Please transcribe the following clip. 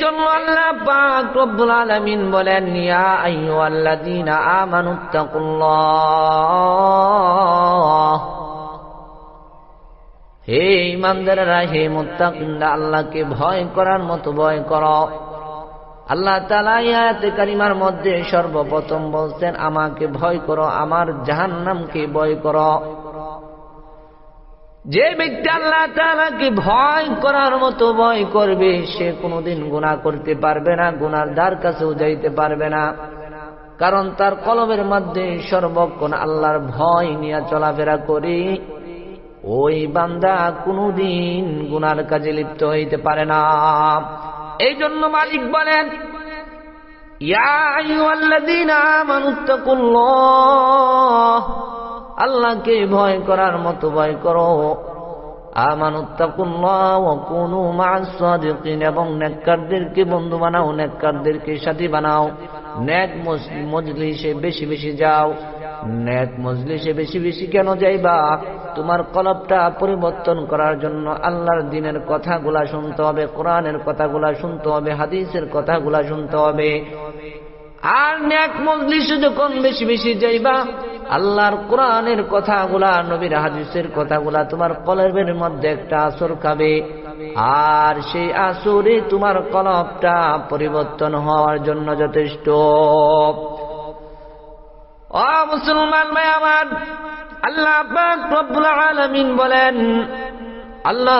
জন্য আল্লাহ পাক রব্বুল আলামিন বলেন, ইয়া আইয়ুহাল্লাযীনা আমানুত্তাকুল্লাহ হে ইমানদারেরা হে মুত্তাকিনরা, আল্লাহকে ভয় করার মতো ভয় করো। আল্লাহ তাআলা আয়াতে কারিমার মধ্যে সর্বপ্রথম বলছেন, আমাকে ভয় করো, আমার জাহান্নামকে ভয় করো। যে ব্যক্তি আল্লাহ তাআলাকে ভয় করার মতো ভয় করবে, সে কোনোদিন গুনাহ করতে পারবে না গুনার দ্বার কাছেও যাইতে পারবে না। কারণ তার কলমের মধ্যে সর্বক্ষণ আল্লাহর ভয় নিয়ে চলাফেরা করে। ওই বান্দা কোনোদিন গুনার কাজে লিপ্ত হইতে পারে না। এই জন্য মালিক বলেন, ইয়া আইয়ুহাল্লাযীনা আমানুত্তাকুল্লাহ আল্লাহকে ভয় করার মতো ভয় করো। বন্ধু বানাও, নেককারদেরকে সাথী বানাও। নেক মজলিসে বেশি বেশি যাও। নেক মজলিসে বেশি বেশি কেন যাইবা? তোমার কলবটা পরিবর্তন করার জন্য আল্লাহর দিনের কথাগুলা শুনতে হবে, কোরআনের কথাগুলা শুনতে হবে, হাদিসের কথাগুলা শুনতে হবে। আর ন্যাক মজলিসে যখন বেশি বেশি যাইবা আল্লাহর কোরআনের কথাগুলা, নবীর হাদিসের কথাগুলা তোমার কলবের মধ্যে একটা আসর খাবে। আর সেই আসরে তোমার কলবটা পরিবর্তন হওয়ার জন্য যথেষ্ট। মুসলমান ভাই আমার, আল্লাহ আলামিন বলেন, আল্লাহ